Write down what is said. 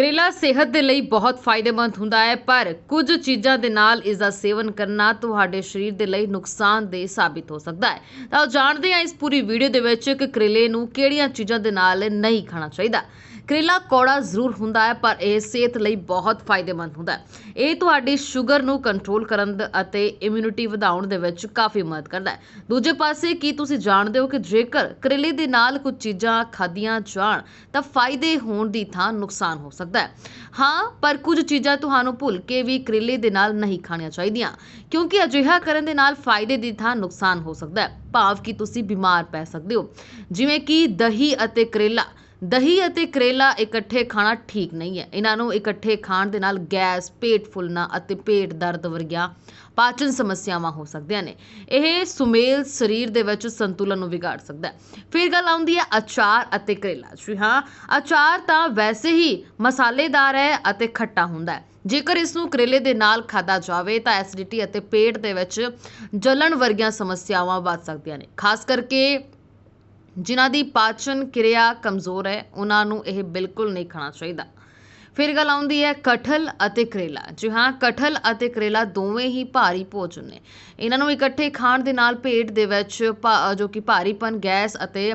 ਕਰੇਲਾ ਸਿਹਤ ਦੇ ਲਈ ਬਹੁਤ ਫਾਇਦੇਮੰਦ ਹੁੰਦਾ ਹੈ, ਪਰ ਕੁਝ ਚੀਜ਼ਾਂ ਦੇ ਨਾਲ ਇਸ ਦਾ ਸੇਵਨ ਕਰਨਾ ਤੁਹਾਡੇ ਸਰੀਰ ਦੇ ਲਈ ਨੁਕਸਾਨਦੇਹ ਸਾਬਿਤ ਹੋ ਸਕਦਾ ਹੈ। ਤਾਂ ਆਓ ਜਾਣਦੇ ਹਾਂ ਇਸ ਪੂਰੀ ਵੀਡੀਓ ਦੇ ਵਿੱਚ ਕਿ ਕਰੇਲੇ ਨੂੰ ਕਿਹੜੀਆਂ ਚੀਜ਼ਾਂ ਦੇ ਨਾਲ ਨਹੀਂ ਖਾਣਾ ਚਾਹੀਦਾ। ਕਰੇਲਾ ਕੌੜਾ ਜ਼ਰੂਰ ਹੁੰਦਾ ਹੈ, ਪਰ ਇਹ ਸਿਹਤ ਲਈ ਬਹੁਤ ਫਾਇਦੇਮੰਦ ਹੁੰਦਾ ਹੈ। ਇਹ ਤੁਹਾਡੀ ਸ਼ੂਗਰ ਨੂੰ ਕੰਟਰੋਲ ਕਰਨ ਅਤੇ ਇਮਿਊਨਿਟੀ ਵਧਾਉਣ ਦੇ ਵਿੱਚ ਕਾਫੀ ਮਦਦ ਕਰਦਾ ਹੈ। ਦੂਜੇ ਪਾਸੇ, ਕੀ ਤੁਸੀਂ ਜਾਣਦੇ ਹੋ ਕਿ ਜੇਕਰ ਕਰੇਲੇ ਦੇ ਨਾਲ ਕੁਝ ਚੀਜ਼ਾਂ ਖਾਧੀਆਂ ਜਾਣ, ਤਾਂ ਫਾਇਦੇ ਹੋਣ ਦੀ ਥਾਂ ਨੁਕਸਾਨ ਹੋ ਸਕਦਾ ਹੈ। ਹਾਂ, ਪਰ ਕੁਝ ਚੀਜ਼ਾਂ ਤੁਹਾਨੂੰ ਭੁੱਲ ਕੇ ਵੀ ਕਰੇਲੇ ਦੇ ਨਾਲ ਨਹੀਂ ਖਾਣੀਆਂ ਚਾਹੀਦੀਆਂ, ਕਿਉਂਕਿ ਅਜਿਹਾ ਕਰਨ ਦੇ ਨਾਲ ਫਾਇਦੇ ਦੀ ਥਾਂ ਨੁਕਸਾਨ ਹੋ ਸਕਦਾ ਹੈ। ਭਾਵ ਕਿ ਤੁਸੀਂ ਬਿਮਾਰ ਪੈ ਸਕਦੇ ਹੋ। ਜਿਵੇਂ ਕਿ ਦਹੀਂ ਅਤੇ ਕਰੇਲਾ। ਦਹੀਂ ਅਤੇ ਕਰੇਲਾ ਇਕੱਠੇ ਖਾਣਾ ਠੀਕ ਨਹੀਂ ਹੈ। ਇਹਨਾਂ ਨੂੰ ਇਕੱਠੇ ਖਾਣ ਦੇ ਨਾਲ ਗੈਸ, ਪੇਟ ਫੁੱਲਣਾ ਅਤੇ ਪੇਟ ਦਰਦ ਵਰਗੀਆਂ ਪਾਚਨ ਸਮੱਸਿਆਵਾਂ ਹੋ ਸਕਦੀਆਂ ਨੇ। ਇਹ ਸੁਮੇਲ ਸਰੀਰ ਦੇ ਵਿੱਚ ਸੰਤੁਲਨ ਨੂੰ ਵਿਗਾੜ ਸਕਦਾ ਹੈ। ਫਿਰ ਗੱਲ ਆਉਂਦੀ ਹੈ ਅਚਾਰ ਅਤੇ ਕਰੇਲਾ। ਜੀ ਹਾਂ, ਅਚਾਰ ਤਾਂ ਵੈਸੇ ਹੀ ਮਸਾਲੇਦਾਰ ਹੈ ਅਤੇ ਖੱਟਾ ਹੁੰਦਾ ਹੈ। ਜੇਕਰ ਇਸ ਨੂੰ ਕਰੇਲੇ ਦੇ ਨਾਲ ਖਾਦਾ ਜਾਵੇ ਤਾਂ ਐਸਿਡਿਟੀ ਅਤੇ ਪੇਟ ਦੇ ਵਿੱਚ ਜਲਣ ਵਰਗੀਆਂ ਸਮੱਸਿਆਵਾਂ ਵੱਧ ਸਕਦੀਆਂ ਨੇ। ਖਾਸ ਕਰਕੇ ਜਿਨ੍ਹਾਂ ਦੀ ਪਾਚਨ ਕਿਰਿਆ ਕਮਜ਼ੋਰ ਹੈ, ਉਹਨਾਂ ਨੂੰ ਇਹ ਬਿਲਕੁਲ ਨਹੀਂ ਖਾਣਾ ਚਾਹੀਦਾ। ਫਿਰ ਗੱਲ ਆਉਂਦੀ ਹੈ ਕਠਲ ਅਤੇ ਕਰੇਲਾ। ਜੀ ਹਾਂ, ਕਠਲ ਅਤੇ ਕਰੇਲਾ ਦੋਵੇਂ ਹੀ ਭਾਰੀ ਭੋਜਨ ਨੇ। ਇਹਨਾਂ ਨੂੰ ਇਕੱਠੇ ਖਾਣ ਦੇ ਨਾਲ ਪੇਟ ਦੇ ਵਿੱਚ ਭਾ- ਜੋ ਕਿ ਭਾਰੀਪਨ, ਗੈਸ ਅਤੇ